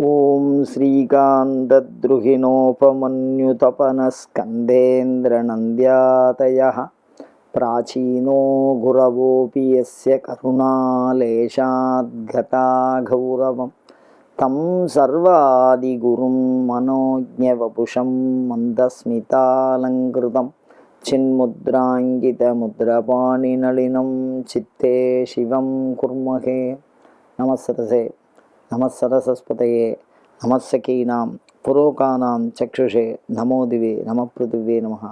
ॐ श्रीकान्तद्रुहिणोपमन्युतपनस्कन्देन्द्रनन्द्यातयः। प्राचीनो गुरवोऽपि यस्य करुणालेशाद्गता गौरवं तं सर्वादिगुरुं मनोज्ञवपुषं मन्दस्मितालङ्कृतं। चिन्मुद्राङ्गितमुद्रपाणिनलिनं चित्ते शिवं कुर्महे। नमस्सरसे நமசரசஸ்பதையே நமசகீனாம் புரோகானாம் சக்ஷுஷே நமோதிவே நம பிருத்திவே நமகா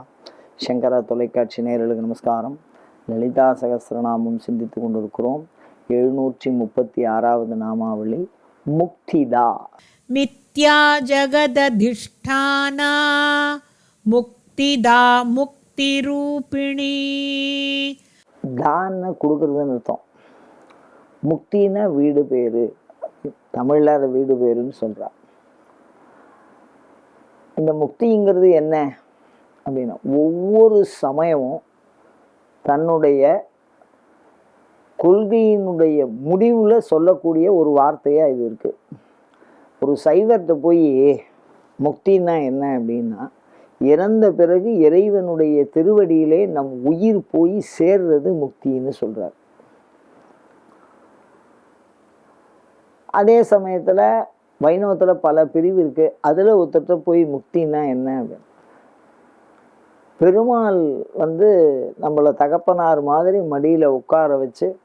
சங்கரா தொலைக்காட்சி நேரலுக்கு நமஸ்காரம். லலிதா சகசிரநாமம் சிந்தித்து கொண்டிருக்கிறோம். எழுநூற்றி முப்பத்தி ஆறாவது நாமாவளி முக்திதா மித்யா ஜகததிஷ்டானா முக்திதா முக்தி ரூபிணி. தான்னு கொடுக்குறதுன்னு அர்த்தம். முக்தின்னா வீடு பேரு. தமிழில் அதை வீடு பேருன்னு சொல்கிறான் இந்த முக்திங்கிறது என்ன? அப்படின்னா ஒவ்வொரு சமயமும் தன்னுடைய கொள்கையினுடைய முடிவில் சொல்லக்கூடிய ஒரு வார்த்தையாக இது இருக்கு. ஒரு சைவத்தை போய் முக்தின்னா என்ன அப்படின்னா இறந்த பிறகு இறைவனுடைய திருவடியிலே நம் உயிர் போய் சேர்றது முக்தின்னு சொல்கிறார் அதே சமயத்தில் வைணவத்தில் பல பிரிவு இருக்குது அதில் ஒருத்தட்ட போய் முக்தின்னா என்ன அப்படின்னு. பெருமாள் வந்து நம்மளை தகப்பனார் மாதிரி மடியில் உட்கார வச்சு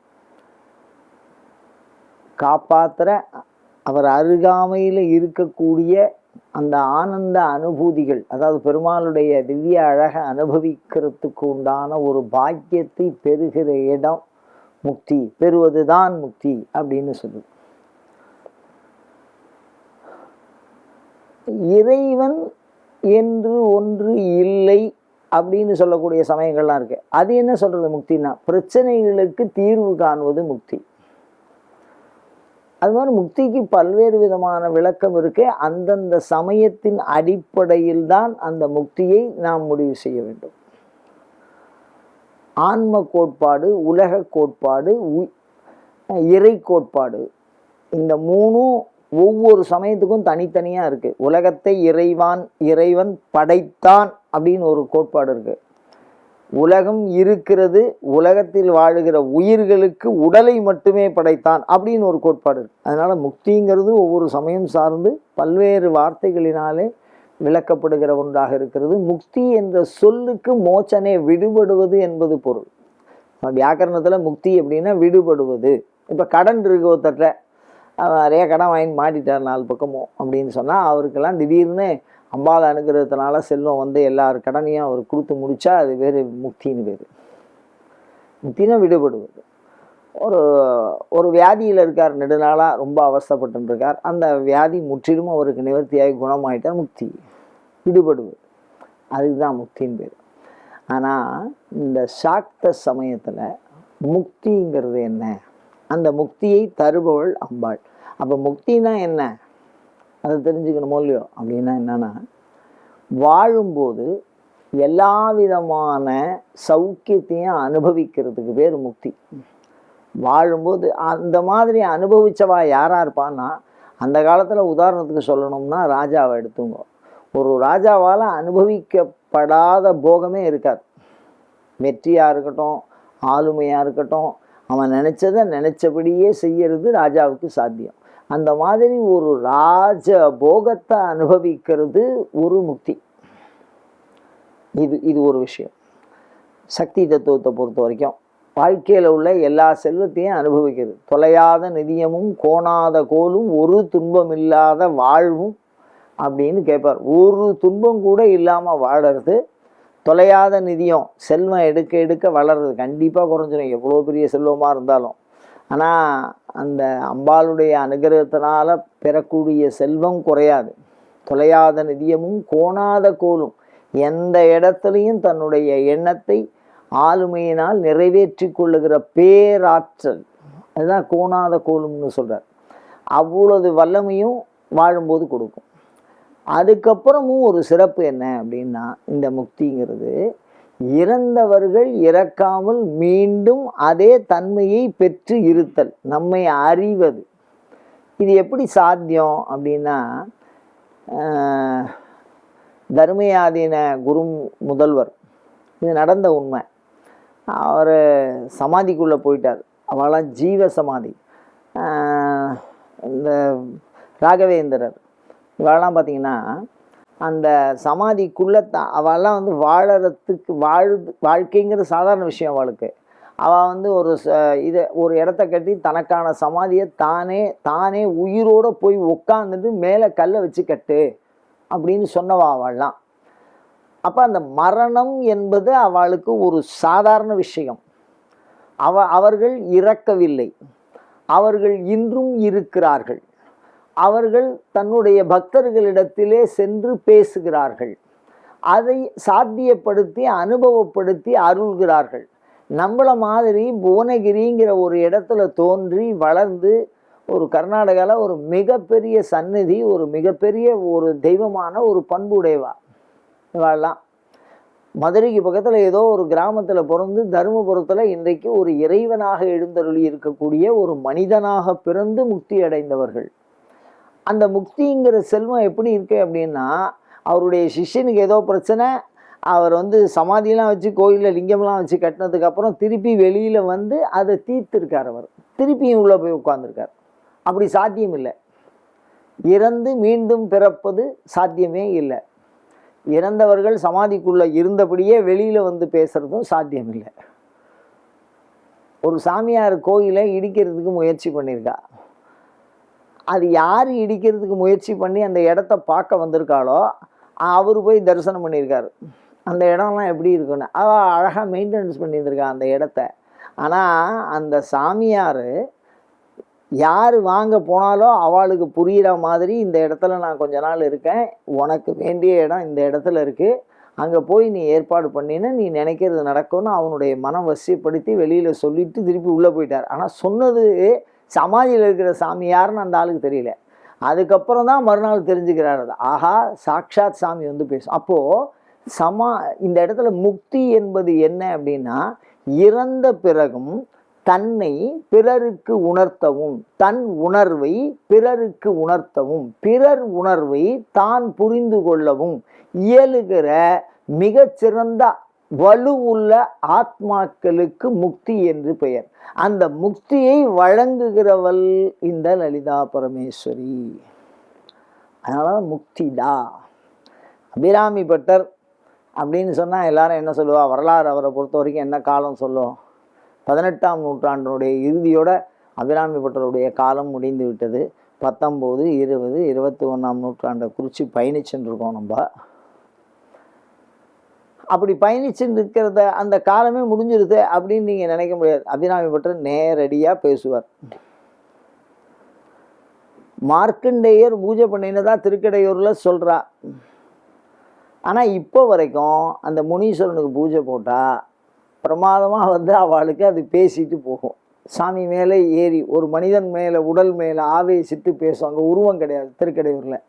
காப்பாற்றுற அவர் அருகாமையில் இருக்கக்கூடிய அந்த ஆனந்த அனுபூதிகள் அதாவது பெருமாளுடைய திவ்ய அழகை அனுபவிக்கிறதுக்கு உண்டான ஒரு பாக்கியத்தை பெறுகிற இடம் முக்தி பெறுவதுதான் முக்தி அப்படின்னு சொல்லுது. இறைவன் என்று ஒன்று இல்லை அப்படின்னு சொல்லக்கூடிய சமயங்கள்லாம் இருக்கு. அது என்ன சொல்றது முக்தின்னா பிரச்சனைகளுக்கு தீர்வு காணுவது முக்தி. அது மாதிரி முக்திக்கு பல்வேறு விதமான விளக்கம் இருக்கு அந்தந்த சமயத்தின் அடிப்படையில் தான் அந்த முக்தியை நாம் முடிவு செய்ய வேண்டும். ஆன்ம கோட்பாடு உலக கோட்பாடு இறை கோட்பாடு இந்த மூணும் ஒவ்வொரு சமயத்துக்கும் தனித்தனியாக இருக்குது உலகத்தை இறைவான் இறைவன் படைத்தான் அப்படின்னு ஒரு கோட்பாடு இருக்குது உலகம் இருக்கிறது உலகத்தில் வாழுகிற உயிர்களுக்கு உடலை மட்டுமே படைத்தான் அப்படின்னு ஒரு கோட்பாடு இருக்குது அதனால் முக்திங்கிறது ஒவ்வொரு சமயம் சார்ந்து பல்வேறு வார்த்தைகளினாலே விளக்கப்படுகிற ஒன்றாக இருக்கிறது. முக்தி என்ற சொல்லுக்கு மோச்சனே விடுபடுவது என்பது பொருள். வியாக்கரணத்தில் முக்தி அப்படின்னா விடுபடுவது. இப்போ கடன் இருக்கு ஒருத்தட்ட நிறைய கடன் வாங்கி மாட்டிட்டார் நாலு பக்கமும் அப்படின்னு சொன்னால் அவருக்கெல்லாம் திடீர்னு அம்பாள் அனுகிரகத்தினால செல்வம் வந்து எல்லார் கடனையும் அவர் கொடுத்து முடித்தா அது வேறு முக்தின்னு பேர் முக்தினா விடுபடுவது. ஒரு ஒரு வியாதியில் இருக்கார் நெடுநாளாக ரொம்ப அவஸ்தைப்பட்டு இருக்கார் அந்த வியாதி முற்றிலும் அவருக்கு நிவர்த்தியாகி குணமாயிட்டார் முக்தி விடுபடுவது. அதுதான் முக்தின்னு பேர். ஆனால் இந்த சாக்த சமயத்தில் முக்திங்கிறது என்ன? அந்த முக்தியை தருபவள் அம்பாள். அப்போ முக்தினா என்ன? அதை தெரிஞ்சுக்கணுமோ இல்லையோ? அப்படின்னா என்னன்னா வாழும்போது எல்லா விதமான சௌக்கியத்தையும் அனுபவிக்கிறதுக்கு பேர் முக்தி. வாழும்போது அந்த மாதிரி அனுபவிச்சவா யாரா இருப்பான்னா அந்த காலத்தில் உதாரணத்துக்கு சொல்லணும்னா ராஜாவை எடுத்துங்க. ஒரு ராஜாவால் அனுபவிக்கப்படாத போகமே இருக்காது. வெற்றியாக இருக்கட்டும் ஆளுமையாக இருக்கட்டும் அவன் நினச்சதை நினச்சபடியே செய்யறது ராஜாவுக்கு சாத்தியம். அந்த மாதிரி ஒரு ராஜ போகத்தை அனுபவிக்கிறது ஒரு முக்தி. இது இது ஒரு விஷயம். சக்தி தத்துவத்தை பொறுத்த வரைக்கும் வாழ்க்கையில் உள்ள எல்லா செல்வத்தையும் அனுபவிக்கிறது. தொலையாத நிதியமும் கோணாத கோலும் ஒரு துன்பம் இல்லாத வாழ்வும் அப்படின்னு கேட்பார் ஒரு துன்பம் கூட இல்லாமல் வாழறது தொலையாத நிதியம் செல்வம் எடுக்க எடுக்க வளருது. கண்டிப்பாக குறைஞ்சிடும் எவ்வளோ பெரிய செல்வமாக இருந்தாலும். ஆனால் அந்த அம்பாளுடைய அனுகிரகத்தினால் பெறக்கூடிய செல்வம் குறையாது. தொலையாத நிதியமும் கோணாத கோலும் எந்த இடத்துலையும் தன்னுடைய எண்ணத்தை ஆளுமையினால் நிறைவேற்றி கொள்ளுகிற பேராற்றல். அதுதான் கோணாத கோலும்னு சொல்கிறார் அவ்வளவு வல்லமையும் வாழும்போது கொடுக்கும். அதுக்கப்புறமும் ஒரு சிறப்பு என்ன அப்படின்னா இந்த முக்திங்கிறது இறந்தவர்கள் இறக்காமல் மீண்டும் அதே தன்மையை பெற்று இருத்தல் நம்மை அறிவது. இது எப்படி சாத்தியம் அப்படின்னா தர்மயாதீன குரு முதல்வர் இது நடந்த உண்மை. அவர் சமாதிக்குள்ளே போயிட்டார். அவளாம் ஜீவ சமாதி. இந்த ராகவேந்திரர். இவெல்லாம் பார்த்தீங்கன்னா அந்த சமாதிக்குள்ளே தான் அவெல்லாம் வந்து வாழறதுக்கு வாழ் வாழ்க்கைங்கிற சாதாரண விஷயம் அவளுக்கு. அவள் வந்து ஒரு ச இதை ஒரு இடத்த கட்டி தனக்கான சமாதியை தானே தானே உயிரோடு போய் உட்காந்துட்டு மேலே கல்லை வச்சு கட்டு அப்படின்னு சொன்னவா அவள்லாம். அப்போ அந்த மரணம் என்பது அவளுக்கு ஒரு சாதாரண விஷயம். அவ அவர்கள் இறக்கவில்லை. அவர்கள் இன்றும் இருக்கிறார்கள். அவர்கள் தன்னுடைய பக்தர்களிடத்திலே சென்று பேசுகிறார்கள். அதை சாத்தியப்படுத்தி அனுபவப்படுத்தி அருள்கிறார்கள். நம்மளை மாதிரி புவனகிரிங்கிற ஒரு இடத்துல தோன்றி வளர்ந்து ஒரு கர்நாடகாவில் ஒரு மிகப்பெரிய சந்நிதி ஒரு மிகப்பெரிய ஒரு தெய்வமான ஒரு பண்புடையவா? இவாள்லாம் மதுரைக்கு பக்கத்தில் ஏதோ ஒரு கிராமத்தில் பிறந்து தருமபுரத்தில் இன்றைக்கு ஒரு இறைவனாக எழுந்தருளி இருக்கக்கூடிய ஒரு மனிதனாக பிறந்து முக்தி அடைந்தவர்கள். அந்த முக்திங்கிற செல்வம் எப்படி இருக்கு அப்படின்னா அவருடைய சிஷ்யனுக்கு ஏதோ பிரச்சனை அவர் வந்து சமாதியெலாம் வச்சு கோயிலில் லிங்கம்லாம் வச்சு கட்டினதுக்கப்புறம் திருப்பி வெளியில் வந்து அதை தீர்த்திருக்கார் அவர். திருப்பியும் உள்ளே போய் உட்காந்துருக்கார் அப்படி சாத்தியம் இல்லை. இறந்து மீண்டும் பிறப்பது சாத்தியமே இல்லை. இறந்தவர்கள் சமாதிக்குள்ளே இருந்தபடியே வெளியில் வந்து பேசுகிறதும் சாத்தியம் இல்லை. ஒரு சாமியார் கோயிலை இடிக்கிறதுக்கு முயற்சி பண்ணியிருக்கா. அது யார் இடிக்கிறதுக்கு முயற்சி பண்ணி அந்த இடத்த பார்க்க வந்திருக்காளோ அவர் போய் தரிசனம் பண்ணியிருக்காரு. அந்த இடம்லாம் எப்படி இருக்குன்னு. அவள் அழகாக மெயின்டெனன்ஸ் பண்ணியிருந்திருக்கா அந்த இடத்த. ஆனால் அந்த சாமியார் யார் வாங்க போனாலோ அவளுக்கு புரிகிற மாதிரி இந்த இடத்துல நான் கொஞ்ச நாள் இருக்கேன். உனக்கு வேண்டிய இடம் இந்த இடத்துல இருக்குது அங்கே போய் நீ ஏற்பாடு பண்ணினா நீ நினைக்கிறது நடக்கும்னு அவனுடைய மனம் வசியப்படுத்தி வெளியில் சொல்லிட்டு திருப்பி உள்ளே போயிட்டார். ஆனால் சொன்னது சமாதியில் இருக்கிற சாமி யாருன்னு அந்த ஆளுக்கு தெரியல. அதுக்கப்புறம் தான் மறுநாள் தெரிஞ்சுக்கிறார் அது. ஆஹா சாக்ஷாத் சாமி வந்து பேசும் அப்போது சமா இந்த இடத்துல முக்தி என்பது என்ன அப்படின்னா இறந்த பிறகும் தன்னை பிறருக்கு உணர்த்தவும் தன் உணர்வை பிறருக்கு உணர்த்தவும் பிறர் உணர்வை தான் புரிந்து கொள்ளவும் இயலுகிற மிகச்சிறந்த வலுவுள்ள ஆத்மாக்களுக்கு முக்தி என்று பெயர். அந்த முக்தியை வழங்குகிறவள் இந்த லலிதா பரமேஸ்வரி. அதனால முக்திதா அபிராமி பட்டர் அப்படின்னு சொன்னால் எல்லாரும் என்ன சொல்லுவா? வரலாறு அவரை பொறுத்த வரைக்கும் என்ன காலம் சொல்லும்? பதினெட்டாம் நூற்றாண்டினுடைய இறுதியோட அபிராமி பட்டருடைய காலம் முடிந்து விட்டது. பத்தொம்போது இருபது இருபத்தி ஒன்றாம் நூற்றாண்டை குறித்து பயணிச்சுட்டு இருக்கோம் நம்ம. அப்படி பயணிச்சு நிற்கிறத அந்த காலமே முடிஞ்சிருது அப்படின்னு நீங்கள் நினைக்க முடியாது. அபிராமி பட்டர் நேரடியாக பேசுவார். மார்க்கண்டேயர் பூஜை பண்ணினதா திருக்கடையூரில் சொல்கிறா ஆனால் இப்போ வரைக்கும் அந்த முனீஸ்வரனுக்கு பூஜை போட்டால் பிரமாதமாக வந்து அவளுக்கு அது பேசிட்டு போகும். சாமி மேலே ஏறி ஒரு மனிதன் மேலே உடல் மேலே ஆவேசித்து பேசும். அங்கே உருவம் கிடையாது திருக்கடையூரில்.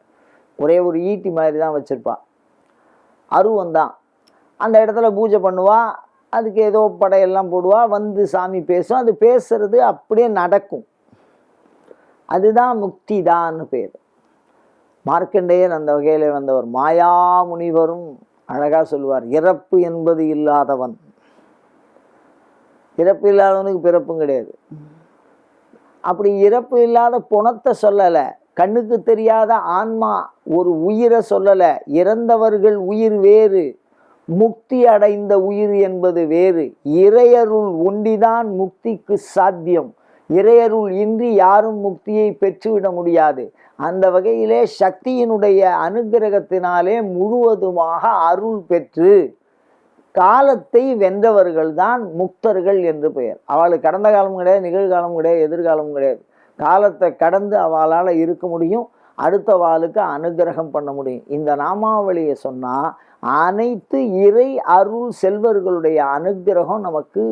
ஒரே ஒரு ஈட்டி மாதிரி தான் வச்சுருப்பான் அருவம் தான். அந்த இடத்துல பூஜை பண்ணுவாள் அதுக்கு ஏதோ படையெல்லாம் போடுவா வந்து சாமி பேசும். அது பேசுறது அப்படியே நடக்கும். அதுதான் முக்தி தான்னு பேர். மார்க்கண்டேயர் அந்த வகையில் வந்தவர். மாயா முனிவரும் அழகாக சொல்லுவார் இறப்பு என்பது இல்லாதவன். இறப்பு இல்லாதவனுக்கு பிறப்பும் கிடையாது. அப்படி இறப்பு இல்லாத புணத்தை சொல்லலை. கண்ணுக்கு தெரியாத ஆன்மா ஒரு உயிரை சொல்லலை. இறந்தவர்கள் உயிர் வேறு. முக்தி அடைந்த உயிர் என்பது வேறு. இறையருள் ஒண்டிதான் முக்திக்கு சாத்தியம். இறையருள் இன்றி யாரும் முக்தியை பெற்றுவிட முடியாது. அந்த வகையிலே சக்தியினுடைய அனுகிரகத்தினாலே முழுவதுமாக அருள் பெற்று காலத்தை வென்றவர்கள் தான் முக்தர்கள் என்று பெயர். அவளுக்கு கடந்த காலம் கிடையாது நிகழ்காலம் கிடையாது எதிர்காலம் கிடையாது. காலத்தை கடந்து அவளால் இருக்க முடியும். அடுத்த வாளுக்கு அனுகிரகம் பண்ண முடியும். இந்த நாமாவளியை சொன்னால் அனைத்து இறை அருள் செல்வர்களுடைய அனுகிரகம் நமக்கு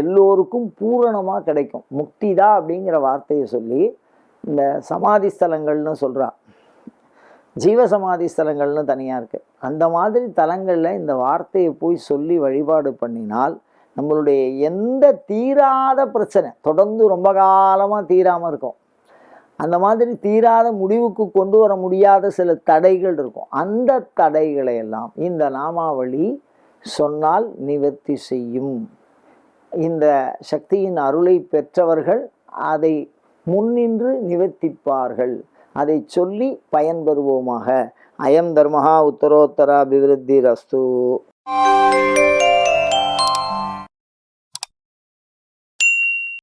எல்லோருக்கும் பூரணமாக கிடைக்கும். முக்திதா அப்படிங்கிற வார்த்தையை சொல்லி இந்த சமாதி ஸ்தலங்கள்னு சொல்கிறான் ஜீவசமாதி ஸ்தலங்கள்னு தனியாக இருக்குது அந்த மாதிரி தலங்களில் இந்த வார்த்தையை போய் சொல்லி வழிபாடு பண்ணினால் நம்மளுடைய எந்த தீராத பிரச்சனை தொடர்ந்து ரொம்ப காலமாக தீராமல் இருக்கும். அந்த மாதிரி தீராத முடிவுக்கு கொண்டு வர முடியாத சில தடைகள் இருக்கும். அந்த தடைகளை எல்லாம் இந்த நாமாவளி சொன்னால் நிவர்த்தி செய்யும். இந்த சக்தியின் அருளை பெற்றவர்கள் அதை முன்னின்று நிவர்த்திப்பார்கள். அதை சொல்லி பயன்பெறுவோமாக. அயம் தர்மஹா உத்தரோத்தரா அபிவிருத்தி ரஸ்து